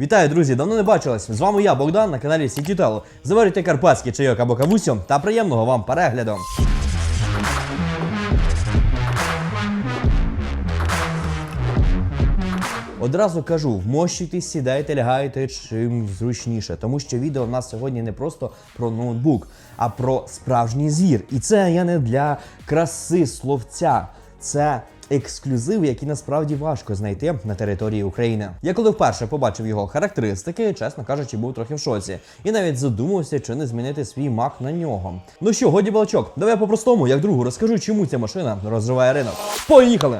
Вітаю, друзі! Давно не бачились. З вами я, Богдан, на каналі Сітітело. Заварюйте карпатський чайок або кавусю та приємного вам перегляду. Одразу кажу, вмощуйтесь, сідайте, лягайте чим зручніше, тому що відео в нас сьогодні не просто про ноутбук, а про справжній зір. І це я не для краси словця. Це ексклюзив, який насправді важко знайти на території України. Я коли вперше побачив його характеристики, чесно кажучи, був трохи в шоці. І навіть задумався, чи не змінити свій мак на нього. Ну що, годі балачок, давай по-простому, як другу, розкажу, чому ця машина розриває ринок. Поїхали!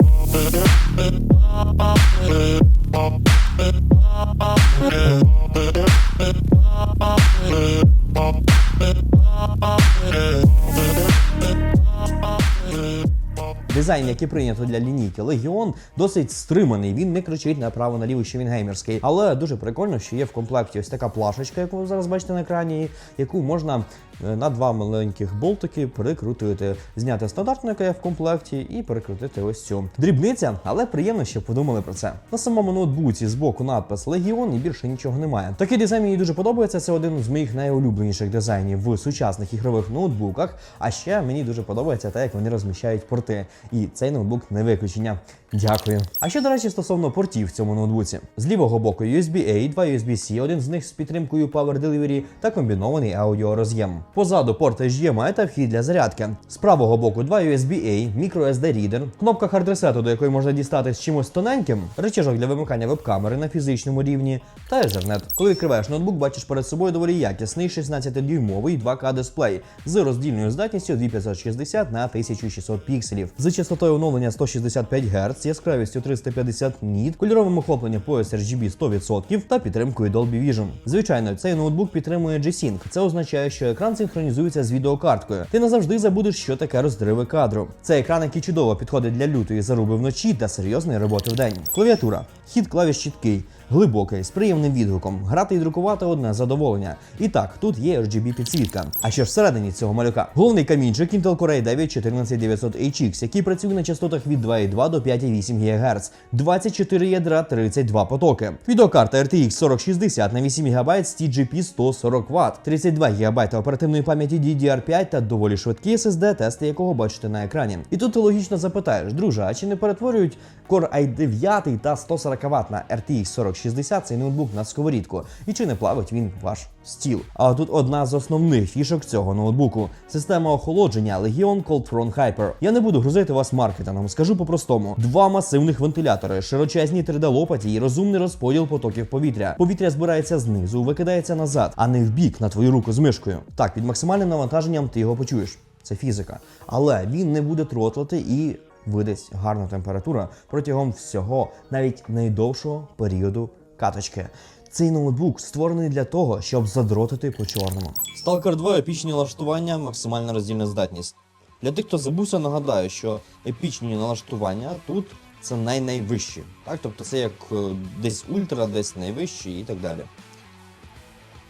Дизайн, який прийнято для лінійки Legion, досить стриманий. Він не кричить направо наліво, що він геймерський. Але дуже прикольно, що є в комплекті ось така плашечка, яку ви зараз бачите на екрані, яку можна е, на два маленьких болтики перекрутити, зняти стандартну, яка є в комплекті, і перекрутити ось цю. Дрібниця, але приємно, що подумали про це. На самому ноутбуці збоку надпис Legion і більше нічого немає. Такий дизайн мені дуже подобається. Це один з моїх найулюбленіших дизайнів в сучасних ігрових ноутбуках. А ще мені дуже подобається те, як вони розміщають порти. І цей ноутбук не виключення. Дякую. А що, до речі, стосовно портів в цьому ноутбуці. З лівого боку USB-A, два USB-C, один з них з підтримкою Power Delivery та комбінований аудіороз'єм. Позаду порт HDMI та вхід для зарядки. З правого боку два USB-A, microSD Reader, кнопка хардресету, до якої можна дістати з чимось тоненьким, речажок для вимикання веб-камери на фізичному рівні та Ethernet. Коли відкриваєш ноутбук, бачиш перед собою доволі якісний 16-дюймовий 2К дисплей з роздільною здатністю 2560 на 1600 пікселів, з частотою оновлення 165 Гц, яскравістю 350 ніт, кольоровим охопленням пояс RGB 100% та підтримкою Dolby Vision. Звичайно, цей ноутбук підтримує G-Sync. Це означає, що екран синхронізується з відеокарткою. Ти назавжди забудеш, що таке роздриви кадру. Це екран, який чудово підходить для лютої заруби вночі та серйозної роботи вдень. Клавіатура. Хід клавіш чіткий, глибокий, з приємним відгуком. Грати і друкувати одне задоволення. І так, тут є RGB підсвітка. А що ж всередині цього малюка? Головний камінчик Intel Core i9 14900HX, який працює на частотах від 2,2 до 5,8 ГГц, 24 ядра, 32 потоки. Відеокарта RTX 4060 на 8 ГБ з TGP 140 Вт, 32 ГБ оперативної пам'яті DDR5 та доволі швидкий SSD, тести якого бачите на екрані. І тут ти логічно запитаєш, друже, а чи не перетворюють Core i9 та 140 Вт на RTX 4060 цей ноутбук на сковорідку? І чи не плавить він ваш стіл? А тут одна з основних фішок цього ноутбуку система охолодження Legion Cold Front Hyper. Я не буду грузити вас маркетингом, скажу по-простому: два масивних вентилятори, широчезні 3D-лопаті і розумний розподіл потоків повітря. Повітря збирається знизу, викидається назад, а не в бік на твою руку з мишкою. Так, під максимальним навантаженням ти його почуєш. Це фізика. Але він не буде тротлити і видасть гарну температуру протягом всього, навіть найдовшого періоду каточки. Цей ноутбук створений для того, щоб задротити по чорному. Stalker 2 епічні налаштування, максимальна роздільна здатність. Для тих, хто забувся, нагадаю, що епічні налаштування тут це най-найвищі. Так? Тобто це як е, десь ультра, десь найвищі і так далі.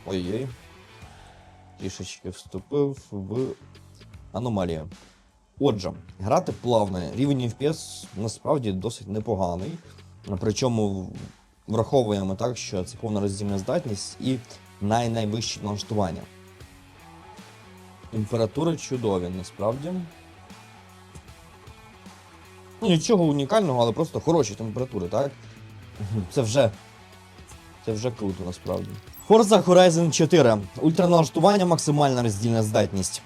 Ой-ой. Трішечки вступив в аномалію. Отже, грати плавно, рівень FPS насправді досить непоганий. Причому враховуємо так, що це повна роздільна здатність і най-найвищі налаштування. Температури чудові, насправді. Ну, нічого унікального, але просто хороші температури, так? Це вже. Це вже круто, насправді. Forza Horizon 4. Ультраналаштування, максимальна роздільна здатність.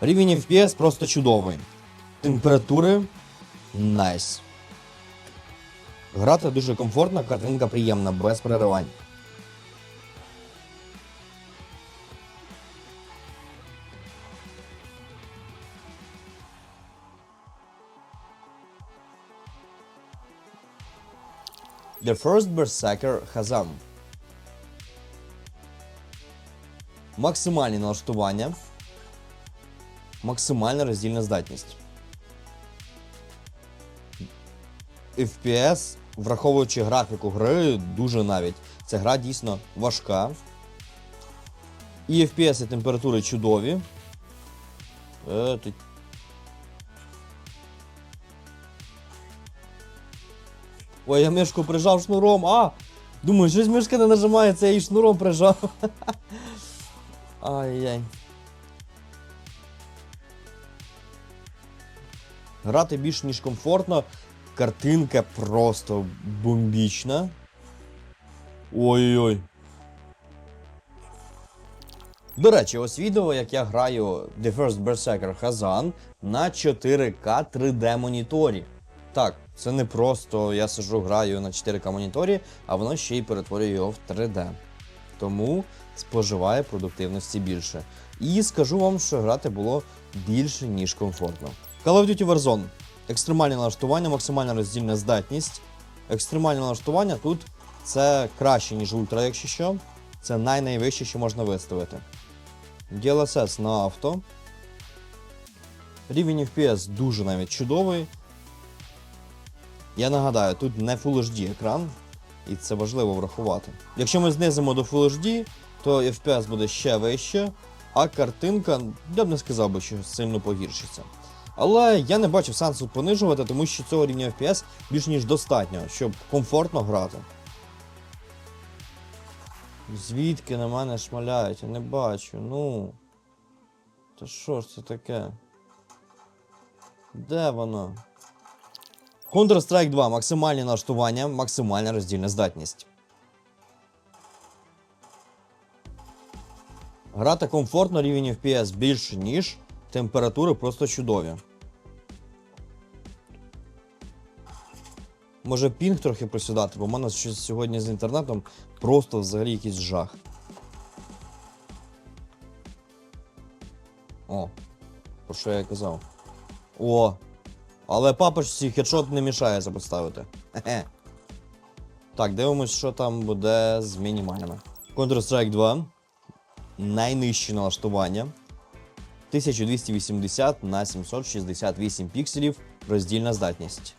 Рівень FPS просто чудовий. Температури найс. Грати дуже комфортно, картинка приємна, без переривань. The first Berserker Hazam. Максимальні налаштування. Максимальна роздільна здатність. FPS, враховуючи графіку гри, дуже навіть. Ця гра дійсно важка. І FPS і температури чудові. Е, тут... Ой, я мишку прижав шнуром, а! Думаю, щось мишка не нажимається, я її шнуром прижав. Ай-яй. Грати більш ніж комфортно. Картинка просто бомбічна. Ой-ой-ой. До речі, ось відео, як я граю The First Berserker Khazan на 4К 3D моніторі. Так, це не просто я сижу, граю на 4К моніторі, а воно ще й перетворює його в 3D. Тому споживає продуктивності більше. І скажу вам, що грати було більше, ніж комфортно. Call of Duty Warzone. Екстремальне налаштування, максимальна роздільна здатність. Екстремальне налаштування тут це краще, ніж ультра, якщо що. Це най-найвище, що можна виставити. DLSS на авто. Рівень FPS дуже навіть чудовий. Я нагадаю, тут не Full HD екран, і це важливо врахувати. Якщо ми знизимо до Full HD, то FPS буде ще вище, а картинка, я б не сказав би, що сильно погіршиться. Але я не бачив сенсу понижувати, тому що цього рівня FPS більш ніж достатньо, щоб комфортно грати. Звідки на мене шмаляють? Я не бачу. Ну. Та що ж це таке? Де воно? Counter-Strike 2. Максимальні налаштування, максимальна роздільна здатність. Грати комфортно, рівень FPS більше, ніж. Температури просто чудові. Може пінг трохи просідати, бо в мене щось сьогодні з інтернетом просто взагалі якийсь жах. О, про що я казав. О! Але папочці хедшот не мішає це поставити. Хе-хе. Так, дивимось, що там буде з мінімальними. Counter-Strike 2. Найнижче налаштування. 1280 на 768 пікселів. Роздільна здатність.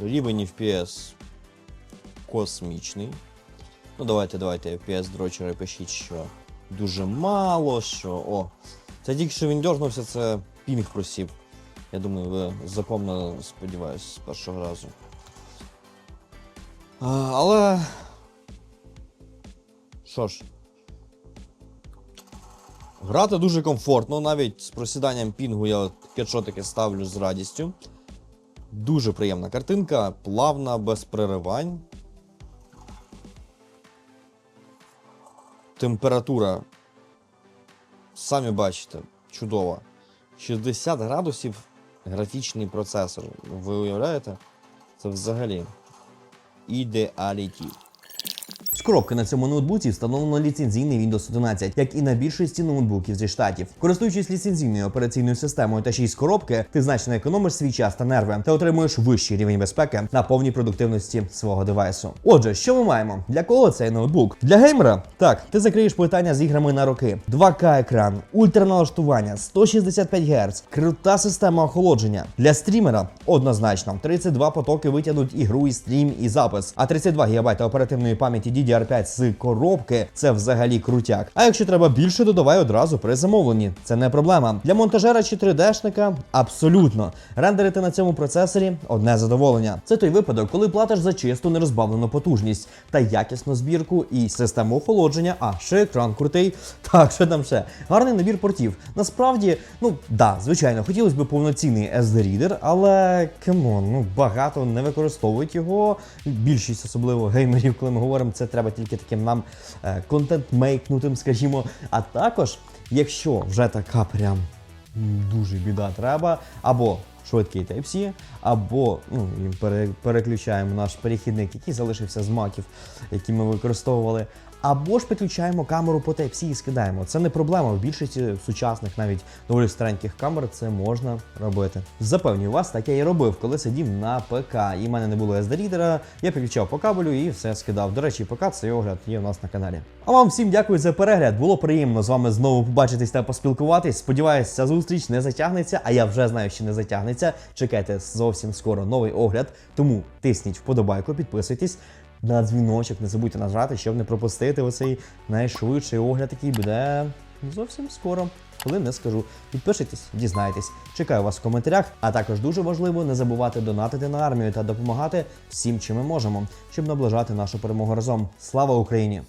Рівень FPS космічний. Ну, давайте, давайте, FPS дрочери пишіть, що дуже мало, що. О. Це тільки що він дьорнувся, це пінг просів. Я думаю, ви запомнили, сподіваюсь, з першого разу. А, але. Що ж. Грати дуже комфортно, навіть з просіданням пінгу я хедшотики ставлю з радістю. Дуже приємна картинка, плавна, без переривань. Температура, самі бачите, чудова. 60 градусів графічний процесор. Ви уявляєте? Це взагалі ідеаліті. Коробки на цьому ноутбуці встановлено ліцензійний Windows 11, як і на більшості ноутбуків зі штатів. Користуючись ліцензійною операційною системою та ще й з коробки, ти значно економиш свій час та нерви та отримуєш вищий рівень безпеки на повній продуктивності свого девайсу. Отже, що ми маємо? Для кого цей ноутбук? Для геймера? Так, ти закриєш питання з іграми на роки. 2К екран, ультраналаштування, 165 Гц, крута система охолодження. Для стрімера однозначно 32 потоки витягнуть ігру, і стрім, і запис. А 32 ГБ оперативної пам'яті DDR5 з коробки це взагалі крутяк. А якщо треба більше, додавай одразу при замовленні. Це не проблема. Для монтажера чи 3D-шника абсолютно. Рендерити на цьому процесорі одне задоволення. Це той випадок, коли платиш за чисту нерозбавлену потужність та якісну збірку і систему охолодження, а ще екран крутий. Так, що там ще? Гарний набір портів. Насправді, ну да, звичайно, хотілося б повноцінний SD-рідер, але кемон, ну багато не використовують його. Більшість, особливо геймерів, коли ми говоримо, це треба тільки таким нам е, контент-мейкнутим, скажімо. А також, якщо вже така прям дуже біда треба, або швидкий Type-C, або ну, переключаємо наш перехідник, який залишився з маків, які ми використовували. Або ж підключаємо камеру по Type-C і скидаємо. Це не проблема. В більшості сучасних, навіть доволі стареньких камер, це можна робити. Запевнюю вас, так я і робив, коли сидів на ПК. І в мене не було SD-рідера, я підключав по кабелю і все скидав. До речі, ПК цей огляд є у нас на каналі. А вам всім дякую за перегляд. Було приємно з вами знову побачитись та поспілкуватись. Сподіваюся, ця зустріч не затягнеться, а я вже знаю, що не затягнеться. Чекайте зовсім скоро новий огляд. Тому тисніть вподобайку, підписуйтесь на дзвіночок, не забудьте нажати, щоб не пропустити оцей найшвидший огляд, який буде зовсім скоро. Коли не скажу, підпишитесь, дізнайтесь. Чекаю вас в коментарях. А також дуже важливо не забувати донатити на армію та допомагати всім, чим ми можемо, щоб наближати нашу перемогу разом. Слава Україні!